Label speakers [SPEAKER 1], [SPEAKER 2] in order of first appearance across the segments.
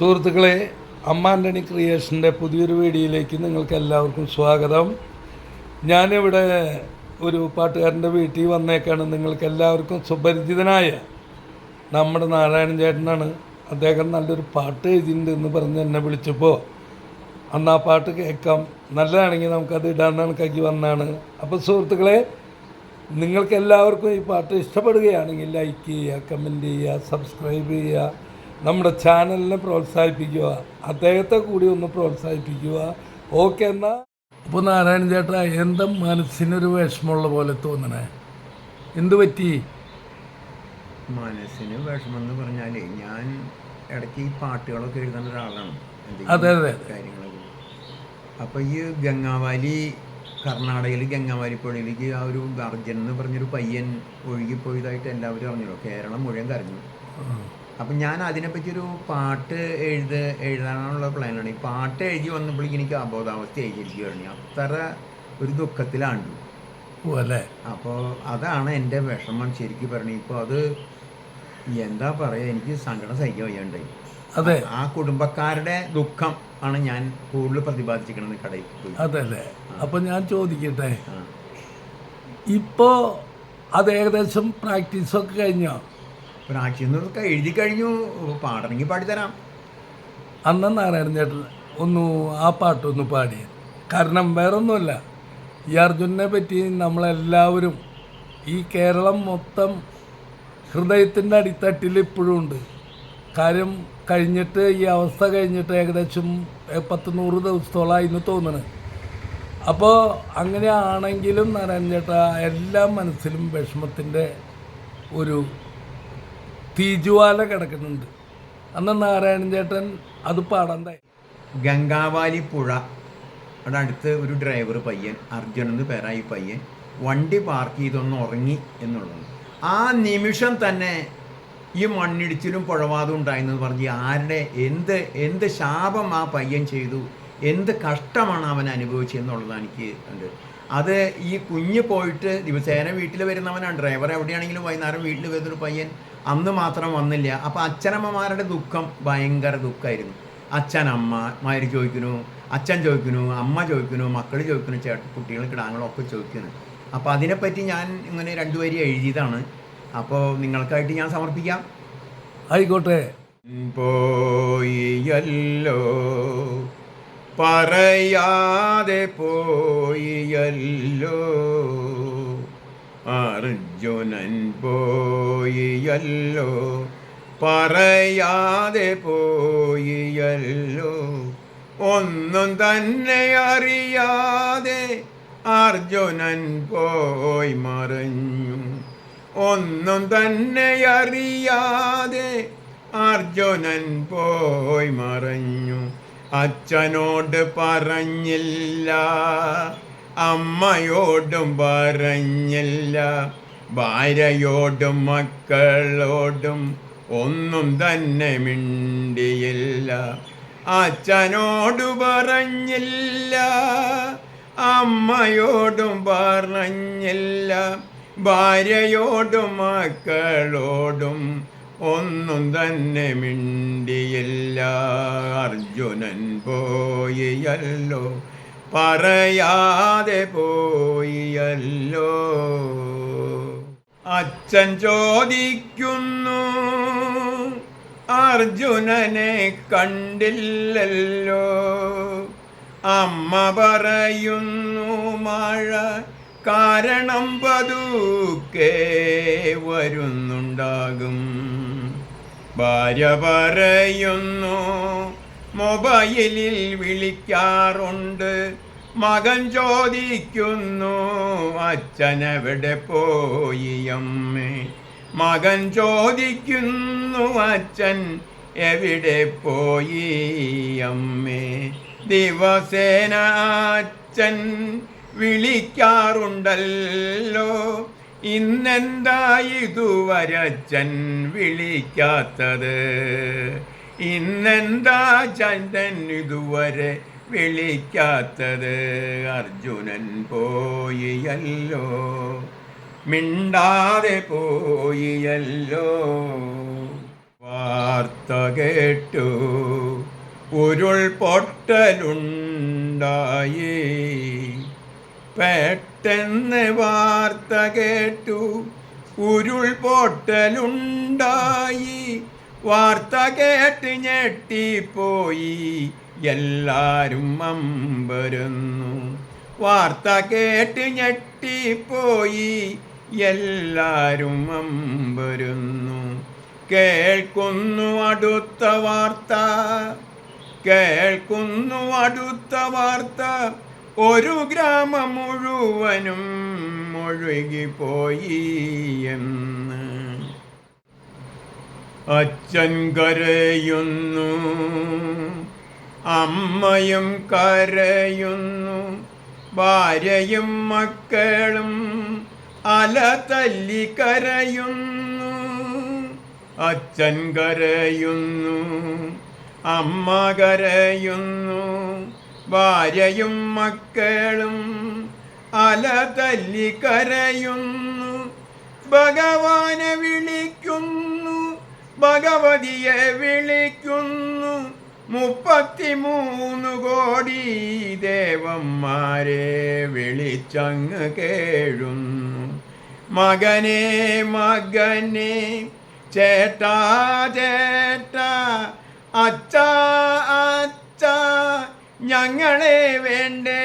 [SPEAKER 1] സുഹൃത്തുക്കളെ അമ്മ ആന്റണി ക്രിയേഷന്റെ പുതിയൊരു വീഡിയോയിലേക്ക് നിങ്ങൾക്ക് എല്ലാവർക്കും സ്വാഗതം. ഞാനിവിടെ ഒരു പാട്ടുകാരന്റെ വീട്ടിൽ വന്നേക്കാണ് നിങ്ങൾക്ക് എല്ലാവർക്കും സുപരിചിതനായ നമ്മുടെ നാരായണൻ ചേട്ടനാണ്. അദ്ദേഹം നല്ലൊരു പാട്ട് എഴുതിയിട്ടുണ്ട് എന്ന് പറഞ്ഞ് എന്നെ വിളിച്ചപ്പോൾ അന്ന് ആ പാട്ട് കേൾക്കാം. നല്ലതാണെങ്കിൽ നമുക്കത് ഇടാൻ കണക്കാക്കി വന്നാണ് അപ്പോൾ സുഹൃത്തുക്കളെ നിങ്ങൾക്ക് എല്ലാവർക്കും ഈ പാട്ട് ഇഷ്ടപ്പെടുകയാണെങ്കിൽ ലൈക്ക് ചെയ്യുക കമന്റ് ചെയ്യുക സബ്സ്ക്രൈബ് ചെയ്യുക നമ്മുടെ ചാനലിനെ പ്രോത്സാഹിപ്പിക്കുക അദ്ദേഹത്തെ കൂടി ഒന്ന് പ്രോത്സാഹിപ്പിക്കുക. ഓക്കെ എന്നാ. അപ്പോൾ നാരായണ ചേട്ടാ എന്താ മനസ്സിനൊരു വിഷമമുള്ള പോലെ തോന്നണേ? എന്തു പറ്റി?
[SPEAKER 2] മനസ്സിന് വിഷമം എന്ന് പറഞ്ഞാലേ ഞാൻ ഇടയ്ക്ക് ഈ പാട്ടുകളൊക്കെ എഴുതുന്ന ഒരാളാണ്.
[SPEAKER 1] അതെ അതെ
[SPEAKER 2] കാര്യങ്ങളൊക്കെ. അപ്പോൾ ഈ ഗംഗാവാലി കർണാടകയിൽ ഗംഗാവാലി പുഴയിലേക്ക് ആ ഒരു അർജൻ എന്ന് പറഞ്ഞൊരു പയ്യൻ ഒഴുകിപ്പോയതായിട്ട് എല്ലാവരും അറിഞ്ഞല്ലോ. കേരളം മുഴുവൻ കരഞ്ഞു. അപ്പം ഞാൻ അതിനെപ്പറ്റി ഒരു പാട്ട് എഴുത എഴുതാനുള്ള പ്ലാനാണ് ഈ പാട്ട് എഴുതി വന്നപ്പോഴേക്കും എനിക്ക് അബോധാവസ്ഥ ആയിരിക്കുകയാണ് അത്ര ഒരു ദുഃഖത്തിലാണ്
[SPEAKER 1] അല്ലേ?
[SPEAKER 2] അപ്പോൾ അതാണ് എന്റെ വിഷമം ശരിക്കും പറഞ്ഞു. ഇപ്പോൾ അത് എന്താ പറയുക എനിക്ക് സങ്കടം സഹിക്കാൻ വയ്യാണ്ട്
[SPEAKER 1] അതെ.
[SPEAKER 2] ആ കുടുംബക്കാരുടെ ദുഃഖം ആണ് ഞാൻ കൂടുതൽ പ്രതിപാദിച്ചിരിക്കുന്നത് കടയിൽ
[SPEAKER 1] അതെ അല്ലേ? അപ്പോൾ ഞാൻ ചോദിക്കട്ടെ. ഇപ്പോൾ അത് ഏകദേശം പ്രാക്ടീസൊക്കെ കഴിഞ്ഞോ?
[SPEAKER 2] പ്രാചീനൊക്കെ എഴുതി കഴിഞ്ഞു. പാടണമെങ്കിൽ പാടിത്തരാം.
[SPEAKER 1] അന്ന് നാരായണൻ ചേട്ടൻ ഒന്ന് ആ പാട്ടൊന്ന് പാടി. കാരണം വേറൊന്നുമല്ല ഈ അർജുനെ പറ്റി നമ്മളെല്ലാവരും ഈ കേരളം മൊത്തം ഹൃദയത്തിന്റെ അടിത്തട്ടിൽ ഇപ്പോഴും ഉണ്ട്. കാര്യം കഴിഞ്ഞിട്ട് ഈ അവസ്ഥ കഴിഞ്ഞിട്ട് ഏകദേശം പത്ത് നൂറ് ദിവസത്തോളമായി എന്ന് തോന്നണ് അപ്പോൾ അങ്ങനെയാണെങ്കിലും നാരായണൻ ചേട്ടാ എല്ലാ മനസ്സിലും വിഷമത്തിന്റെ ഒരു തീജുവാല കിടക്കുന്നുണ്ട്. അന്ന് നാരായണൻ ചേട്ടൻ അത് പാടാൻ തയ്യാ-
[SPEAKER 2] ഗംഗാവാലി പുഴ അവിടെ അടുത്ത് ഒരു ഡ്രൈവർ പയ്യൻ അർജുൻ എന്ന് പേരായി പയ്യൻ വണ്ടി പാർക്ക് ചെയ്തൊന്ന് ഉറങ്ങി എന്നുള്ളത് ആ നിമിഷം തന്നെ ഈ മണ്ണിടിച്ചിലും പുഴവാതും ഉണ്ടായെന്ന് പറഞ്ഞ് ആരുടെ എന്ത് എന്ത് ശാപം ആ പയ്യൻ ചെയ്തു എന്ത് കഷ്ടമാണ് അവൻ അനുഭവിച്ചതെന്നുള്ളതാണ് എനിക്ക് ഉണ്ട്. അത് ഈ കുഞ്ഞ് പോയിട്ട് ദിവസേന വീട്ടിൽ വരുന്നവനാണ്. ഡ്രൈവർ എവിടെയാണെങ്കിലും വൈകുന്നേരം വീട്ടിൽ വരുന്നൊരു പയ്യൻ അന്ന് മാത്രം വന്നില്ല. അപ്പോൾ അച്ഛനമ്മമാരുടെ ദുഃഖം ഭയങ്കര ദുഃഖമായിരുന്നു അച്ഛൻ അമ്മ മാര് ചോദിക്കുന്നു അച്ഛൻ ചോദിക്കുന്നു അമ്മ ചോദിക്കുന്നു മക്കൾ ചോദിക്കുന്നു ചേട്ട കുട്ടികൾ കിടാങ്ങളൊക്കെ ചോദിക്കുന്നു. അപ്പോൾ അതിനെപ്പറ്റി ഞാൻ ഇങ്ങനെ രണ്ടു വരി എഴുതിയതാണ്. അപ്പോൾ നിങ്ങൾക്കായിട്ട് ഞാൻ സമർപ്പിക്കാം.
[SPEAKER 1] ആയിക്കോട്ടെ.
[SPEAKER 2] പോയിയല്ലോ പറയാതെ പോയിയല്ലോ അർജുനൻ പോയിയല്ലോ പറയാതെ പോയിയല്ലോ ഒന്നും തന്നെ അറിയാതെ അർജുനൻ പോയി മറഞ്ഞു. ഒന്നും തന്നെ അറിയാതെ അർജുനൻ പോയി മറഞ്ഞു. അച്ഛനോട് പറഞ്ഞില്ല അമ്മയോടും പറഞ്ഞില്ല ഭാര്യയോടും മക്കളോടും ഒന്നും തന്നെ മിണ്ടിയില്ല. അച്ഛനോട് പറഞ്ഞില്ല അമ്മയോടും പറഞ്ഞില്ല ഭാര്യയോടും മക്കളോടും ഒന്നും തന്നെ മിണ്ടിയില്ല. അർജുനൻ പോയല്ലോ പറയാതെ പോയല്ലോ അച്ഛൻ ചോദിക്കുന്നു അർജുനനെ കണ്ടില്ലല്ലോ? അമ്മ പറയുന്നു മഴ കാരണം പതുക്കെ വരുന്നുണ്ടാകും. ഭാര്യ പറയുന്നു മൊബൈലിൽ വിളിക്കാറുണ്ട്. മകൻ ചോദിക്കുന്നു അച്ഛനെവിടെ പോയി അമ്മേ? മകൻ ചോദിക്കുന്നു അച്ഛൻ എവിടെ പോയി അമ്മേ? ദിവസേന അച്ഛൻ വിളിക്കാറുണ്ടല്ലോ. ഇന്നെന്താ ഇതുവരച്ഛൻ വിളിക്കാത്തത്? ഇന്നെന്താ ചന്ദൻ ഇതുവരെ വിളിക്കാത്തത്? അർജുനൻ പോയിയല്ലോ. മിണ്ടാതെ പോയിയല്ലോ. വാർത്ത കേട്ടു. ഉരുൾപൊട്ടലുണ്ടായി. പെട്ടെന്ന് വാർത്ത കേട്ടു. ഉരുൾപൊട്ടലുണ്ടായി. വാർത്ത കേട്ട് ഞെട്ടിപ്പോയി. എല്ലാരും അമ്പരുന്നു വാർത്ത കേട്ട് ഞെട്ടിപ്പോയി. എല്ലാരും അമ്പരുന്നു കേൾക്കുന്നു അടുത്ത വാർത്ത. കേൾക്കുന്നു അടുത്ത വാർത്ത. ഒരു ഗ്രാമം മുഴുവനും ഒഴുകിപ്പോയി എന്ന്. അച്ഛൻ കരയുന്നു അമ്മയും കരയുന്നു. ഭാര്യയും മക്കളും അല തല്ലി കരയുന്നു. അച്ഛൻ കരയുന്നു അമ്മ കരയുന്നു. ഭാര്യയും മക്കളും അല തല്ലി കരയുന്നു. ഭഗവാനെ വിളിക്കുന്നു ഭഗവതിയെ വിളിക്കുന്നു. മുപ്പത്തിമൂന്ന് കോടി ദേവന്മാരെ വിളിച്ചങ്ങ് കേഴുന്നു. മകനെ മകനെ ചേട്ടാ ചേട്ടാ അച്ഛ അച്ഛ ഞങ്ങളെ വേണ്ടേ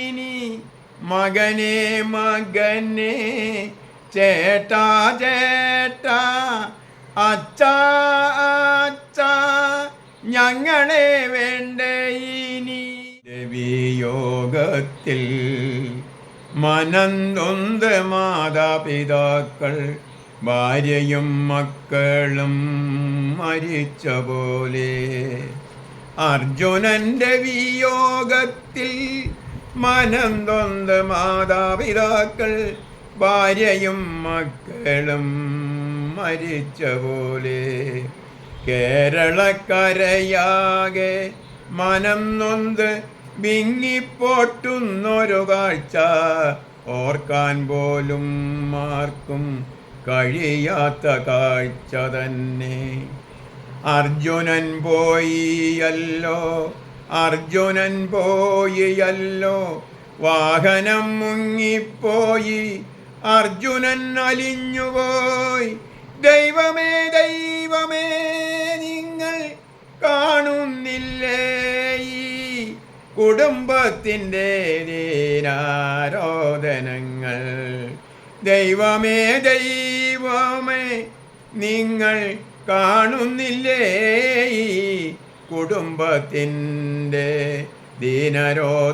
[SPEAKER 2] ഇനി? മകനെ മകനെ ചേട്ടാ ചേട്ടാ അച്ഛ അച്ഛാ ഞങ്ങളെ വേണ്ട ഇനി? ദേവിയോഗത്തിൽ മനന്തൊന്ത് നൊന്ത് മാതാപിതാക്കൾ ഭാര്യയും മക്കളും മരിച്ച പോലെ. അർജുനന്റെ വിയോഗത്തിൽ മനം നൊന്ത് മാതാപിതാക്കൾ ഭാര്യയും മക്കളും മരിച്ച പോലെ കേരളക്കരയാകെ മനം നൊന്ത് വിങ്ങിപ്പോട്ടുന്നൊരു കാഴ്ച ഓർക്കാൻ പോലും ആർക്കും കഴിയാത്ത കാഴ്ച തന്നെ. അർജുനൻ പോയിയല്ലോ അർജുനൻ പോയിയല്ലോ വാഹനം മുങ്ങിപ്പോയി അർജുനൻ അലിഞ്ഞുപോയി ദൈവമേ ദൈവമേ നിങ്ങൾ കാണുന്നില്ലേ? ഈ കുടുംബത്തിന്റെ ദീനാരോധനങ്ങൾ. ദൈവമേ ദൈവമേ നിങ്ങൾ കാണുന്നില്ലേ? ഈ കുടുംബത്തിന്റെ ദീനരോധനങ്ങൾ.